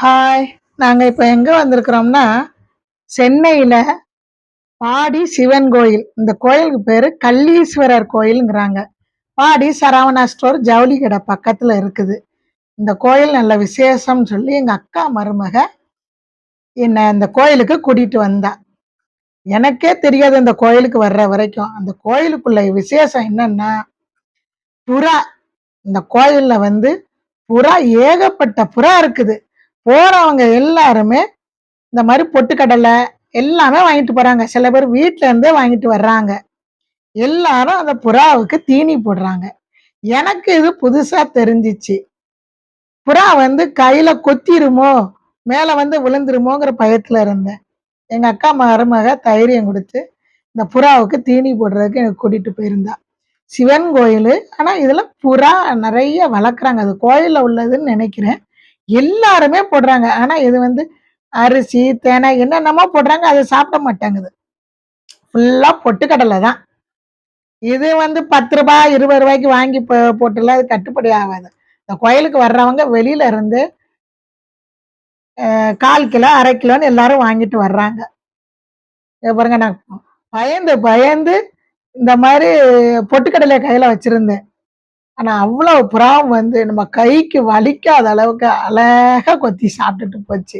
Hi நாங்கள் இப்போ எங்கே வந்திருக்கிறோம்னா சென்னையில் பாடி சிவன் கோயில். இந்த கோயிலுக்கு பேர் கல்லீஸ்வரர் கோயிலுங்கிறாங்க. பாடி சரவணா ஸ்டோர் ஜவுளி கடை பக்கத்தில் இருக்குது. இந்த கோயில் நல்ல விசேஷம்னு சொல்லி எங்கள் அக்கா மருமக என்னை இந்த கோயிலுக்கு கூட்டிகிட்டு வந்தா. எனக்கே தெரியாது இந்த கோயிலுக்கு வர்ற வரைக்கும். அந்த கோயிலுக்குள்ள விசேஷம் என்னன்னா புறா. இந்த கோயிலில் வந்து புறா ஏகப்பட்ட புறா இருக்குது. போறவங்க எல்லாருமே இந்த மாதிரி பொட்டுக்கடலை எல்லாமே வாங்கிட்டு போறாங்க. சில பேர் வீட்ல இருந்தே வாங்கிட்டு வர்றாங்க. எல்லாரும் அந்த புறாவுக்கு தீனி போடுறாங்க. எனக்கு இது புதுசா தெரிஞ்சிச்சு. புறா வந்து கையில கொத்திருமோ மேல வந்து விழுந்துருமோங்கிற பயத்துல இருந்தேன். எங்க அக்கா மருமக தைரியம் கொடுத்து இந்த புறாவுக்கு தீனி போடுறதுக்கு எனக்கு கூட்டிட்டு போயிருந்தா. சிவன் கோயில். ஆனால் இதில் புறா நிறைய வளர்க்குறாங்க. அது கோயிலில் உள்ளதுன்னு நினைக்கிறேன். எல்லாருமே போடுறாங்க. ஆனா இது வந்து அரிசி தேனை என்னென்னமோ போடுறாங்க. அதை சாப்பிட மாட்டாங்குது. ஃபுல்லா பொட்டுக்கடலை தான். இது வந்து பத்து ரூபாய் இருபது ரூபாய்க்கு வாங்கி போட்டுல அது கட்டுப்படி ஆகாது. இந்த கோயிலுக்கு வர்றவங்க வெளியில இருந்து கால் கிலோ அரை கிலோன்னு எல்லாரும் வாங்கிட்டு வர்றாங்க. பாருங்க நான் பயந்து பயந்து இந்த மாதிரி பொட்டுக்கடலை கையில வச்சிருந்தேன். ஆனால் அவ்வளோ புறாவும் வந்து நம்ம கைக்கு வலிக்காத அளவுக்கு அழகா கொத்தி சாப்பிட்டுட்டு போச்சு.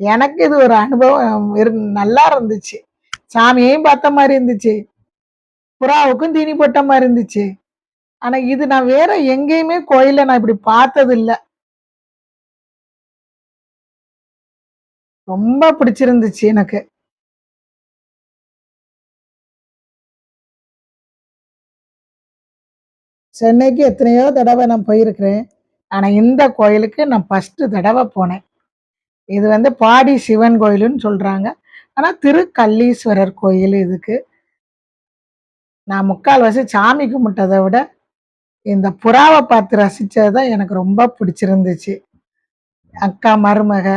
எனக்கு இது ஒரு அனுபவம் இரு நல்லா இருந்துச்சு. சாமியையும் பார்த்த மாதிரி இருந்துச்சு. புறாவுக்கும் தீனி போட்ட மாதிரி இருந்துச்சு. ஆனால் இது நான் வேற எங்கேயுமே கோயிலை நான் இப்படி பார்த்தது இல்லை ரொம்ப பிடிச்சிருந்துச்சு எனக்கு. சென்னைக்கு எத்தனையோ தடவை நான் போயிருக்கிறேன். ஆனால் இந்த கோயிலுக்கு நான் ஃபஸ்ட்டு தடவை போனேன். இது வந்து பாடி சிவன் கோயிலுன்னு சொல்கிறாங்க ஆனால் திருக்கல்லீஸ்வரர் கோயில் இதுக்கு. நான் முக்கால்வாசி சாமி கும்பிட்டதை விட இந்த புறாவை பார்த்து ரசித்தது தான் எனக்கு ரொம்ப பிடிச்சிருந்துச்சு. அக்கா மருமக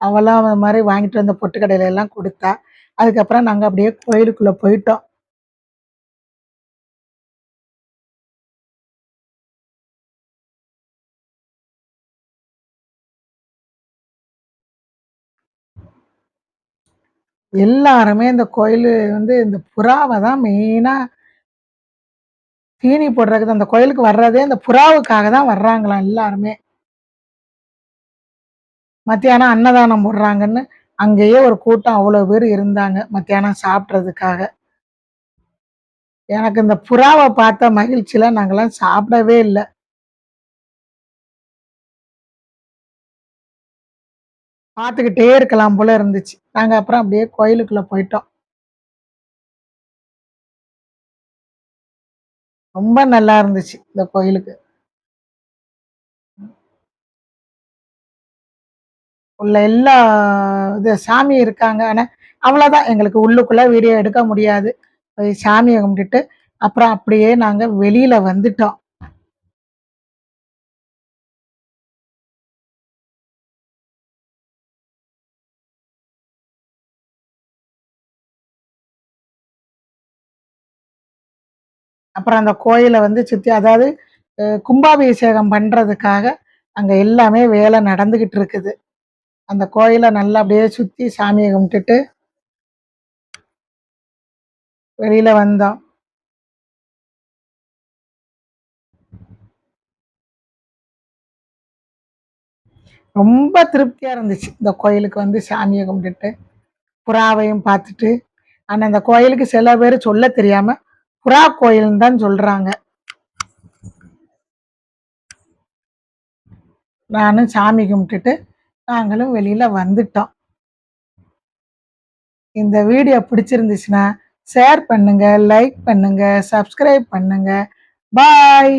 அவெல்லாம் அந்த மாதிரி வாங்கிட்டு வந்த பொட்டுக்கடையில எல்லாம் கொடுத்தா அதுக்கப்புறம் நாங்கள் அப்படியே கோயிலுக்குள்ளே போயிட்டோம். எல்லாருமே இந்த கோயில் வந்து இந்த புறாவை தான் மெயினாக தீனி போடுறதுக்கு அந்த கோயிலுக்கு வர்றதே இந்த புறாவுக்காக தான் வர்றாங்களாம் எல்லாருமே. மத்தியானம் அன்னதானம் போடுறாங்கன்னு அங்கேயே ஒரு கூட்டம் அவ்வளோ பேர் இருந்தாங்க மத்தியானம் சாப்பிட்றதுக்காக. எனக்கு இந்த புறாவை பார்த்த மகிழ்ச்சியில் நாங்களாம் சாப்பிடவே இல்லை. பார்த்துக்கிட்டே இருக்கலாம் போல இருந்துச்சு. நாங்கள் அப்புறம் அப்படியே கோயிலுக்குள்ளே போயிட்டோம். ரொம்ப நல்லா இருந்துச்சு இந்த கோயிலுக்கு. உள்ள எல்லா இது சாமி இருக்காங்க. ஆனால் அவ்வளோதான் எங்களுக்கு உள்ளுக்குள்ளே வீடியோ எடுக்க முடியாது. போய் சாமியை கும்பிட்டுட்டு அப்புறம் அப்படியே நாங்கள் வெளியில் வந்துட்டோம். அப்புறம் அந்த கோயிலை வந்து சுற்றி அதாவது கும்பாபிஷேகம் பண்ணுறதுக்காக அங்கே எல்லாமே வேலை நடந்துக்கிட்டு இருக்குது. அந்த கோயிலை நல்லா அப்படியே சுற்றி சாமியை கும்பிட்டுட்டு வெளியில் வந்தோம். ரொம்ப திருப்தியாக இருந்துச்சு. இந்த கோயிலுக்கு வந்து சாமியை கும்பிட்டுட்டு புறாவையும் பார்த்துட்டு. ஆனால் அந்த கோயிலுக்கு சில பேர் சொல்ல தெரியாமல் புறா கோயில்னு தான் சொல்றாங்க. நானும் சாமி கும்பிட்டுட்டு நாங்களும் வெளியில வந்துட்டோம். இந்த வீடியோ பிடிச்சிருந்துச்சுன்னா ஷேர் பண்ணுங்க லைக் பண்ணுங்க சப்ஸ்கிரைப் பண்ணுங்க. பாய்